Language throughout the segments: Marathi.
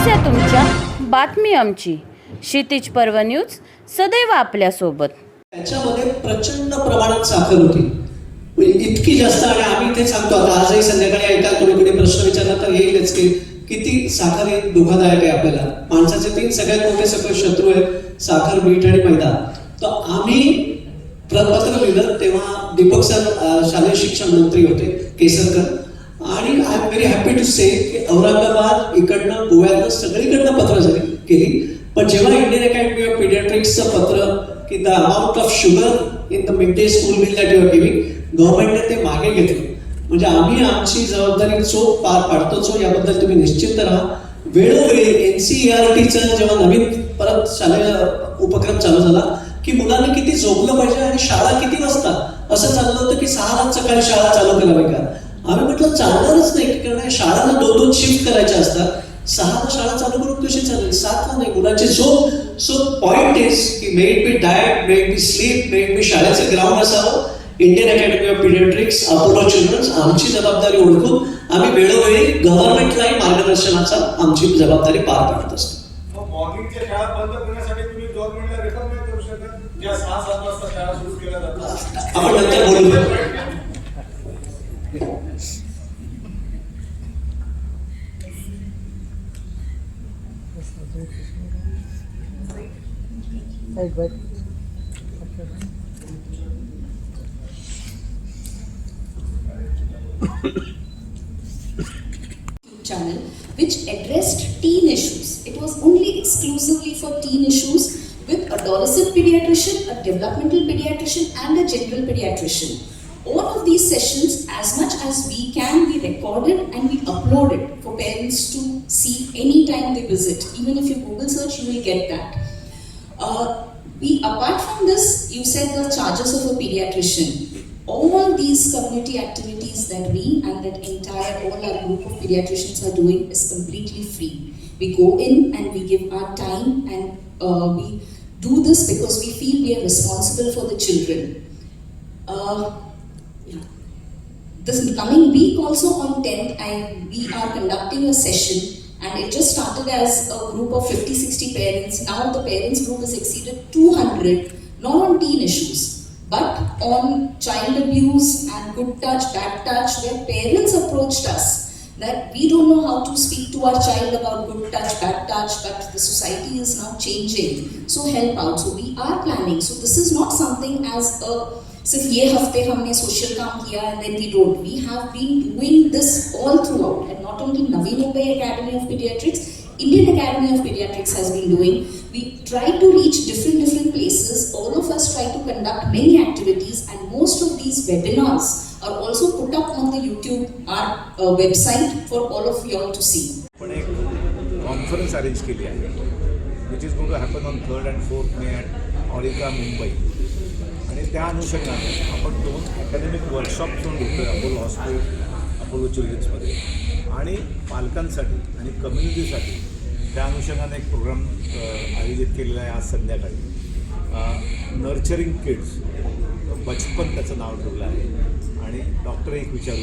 समस्या तुमच्या बातमी आमची. क्षितिज पर्व न्यूज सदैव आपल्यासोबत. त्याच्यामध्ये प्रचंड प्रमाणात साखर होती. म्हणजे इतकी जास्त आणि आम्ही ते सांगतो आता आजही संध्याकाळी ऐका कोणीकडे प्रश्न विचारला तर येईलच की किती साखर हे धोकादायक आहे आपल्याला. माणसाचे तीन सगळ्यात मोठे सगळे शत्रू आहेत साखर मीठ आणि मैदा. तर आम्ही प्रपत्र लिहिलं तेव्हा दीपक सर शालेय शिक्षण मंत्री होते Kesarkar. I very happy to say की औरंगाबाद इकडनं गोव्यातनं सगळीकडनं पत्र झाली केली. पण जेव्हा इंडियन अकॅडमी ऑफ पिडियाट्रिक्सचं पत्र की the amount of sugar in the mid day school meal that your giving गव्हर्नमेंटने ते मागे घेतलं. म्हणजे आम्ही आमची जबाबदारी चोख पार पाडतोच याबद्दल तुम्ही निश्चिंत राहा. वेळोवेळी एन सी आर टीचं जेव्हा नवीन परत शालेय उपक्रम चालू झाला की मुलांनी किती झोपलं पाहिजे आणि शाळा किती वाजता? असं चाललं होतं की सहा सकाळी शाळा चालू केला पाहिजे आम्ही म्हटलं चालणारच नाही कारण शाळांना दोन दोन शिफ्ट करायच्या असतात. सहाला शाळा चालू करून कशी चालेल? सातला नाही. मुलांची झोप सो पॉइंट इज की may it be diet may it be sleep may it be शाळेचं ग्राउंड असावं. Indian academy of paediatrics Apollo children's आमची जबाबदारी ओळखून आम्ही वेळोवेळी गव्हर्नमेंटलाही मार्गदर्शनाचा आमची जबाबदारी पार पाडत असतो. मग मॉर्निंगच्या शाळा channel which addressed teen issues. It was only exclusively for teen issues with adolescent pediatrician, a developmental pediatrician, and a general pediatrician. All of these sessions, as much as we can, we recorded and we uploaded to see anytime they visit. Even if you Google search, you will get that. Uh, we, apart from this, you said the charges of a pediatrician. All these community activities that we and that entire all our group of pediatricians are doing is completely free. We go in and we give our time and uh, we do this because we feel we are responsible for the children. Uh. This coming week also on 10th, I, we are conducting a session and it just started as a group of 50 60 parents. Now the parents group has exceeded 200, not on teen issues, but on child abuse and good touch, bad touch, where parents approached us that we don't know how to speak to our child about good touch, bad touch, but the society is now changing. So help out. So we are planning. So this is not something as a सिर्फ ये हफ्ते हमने सोशल काम KIA and then we don't we have been doing this all throughout and not only नवीन उपाय academy of pediatrics indian academy of pediatrics has been doing we try to reach different different places all of us try to conduct many activities and most of these webinars are also put up on the youtube our uh, website for all of you all to see पण एक कॉन्फरन्स अरेंज केली आहे which is going to happen on third and fourth May at Aurika Mumbai त्या अनुषंगाने आपण दोन अकॅडमिक वर्कशॉप घेऊन घेतो आहे अपोलो हॉस्पिटल अपोलो चिल्ड्रन्समध्ये आणि पालकांसाठी आणि कम्युनिटीसाठी त्या अनुषंगाने एक प्रोग्राम आयोजित केलेला आहे आज संध्याकाळी. नर्चरिंग किड्स बचपन त्याचं नाव ठेवलं आहे. आणि डॉक्टर एक विचारू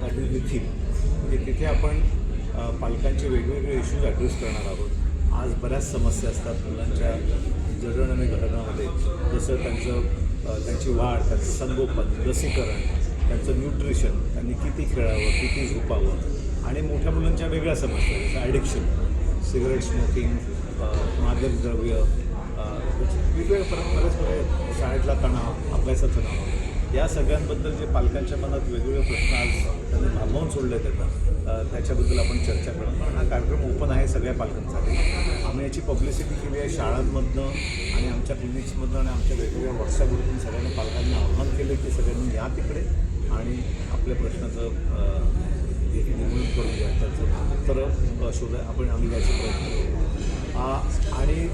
दॅट इज द थीम म्हणजे तिथे आपण पालकांचे वेगवेगळे इश्यूज ॲड्रेस करणार आहोत. आज बऱ्याच समस्या असतात मुलांच्या जडण आणि घडणामध्ये जसं त्यांचं त्यांची वाढ त्यांचं संगोपन लसीकरण त्यांचं न्यूट्रिशन त्यांनी किती खेळावं किती झोपावं आणि मोठ्या मुलांच्या वेगळ्या समस्या जसं ॲडिक्शन सिगरेट स्मोकिंग मादक द्रव्य वेगवेगळ्या परत बरेच बरे शाळेतला तणाव अभ्यासाचा तणाव. या सगळ्यांबद्दल जे पालकांच्या मनात वेगवेगळे प्रश्न आज त्यांनी भांबवून सोडले त्यात त्याच्याबद्दल आपण चर्चा करणार हा कार्यक्रम ओपन आहे सगळ्या पालकांसाठी. आम्ही याची पब्लिसिटी केली आहे शाळांमधनं आणि आमच्या क्लिनिक्समधनं आणि आमच्या वेगवेगळ्या व्हॉट्सअप ग्रुपमधून सगळ्यांना पालकांना आव्हान केलं की सगळ्यांनी या तिकडे आणि आपल्या प्रश्नाचं निर्मूलन करून घ्या त्याचं उत्तर शोधा आपण आम्ही याचे प्रयत्न करू आणि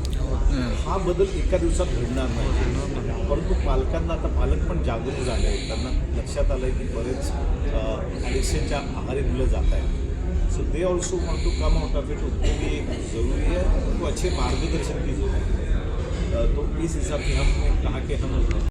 हा बदल एका दिवसात घडणार नाही. परंतु पालकांना आता पालक पण जागरूक झाले आहेत. त्यांना लक्षात आलं आहे की बरेच ॲडिक्शनच्या आहारी मुलं जात आहेत. So they also want to come out of it उनके एक ज़रूरी है तो अच्छे मार्गदर्शन की जरूरत है तो इस हिसाब से हमने कहा कि हम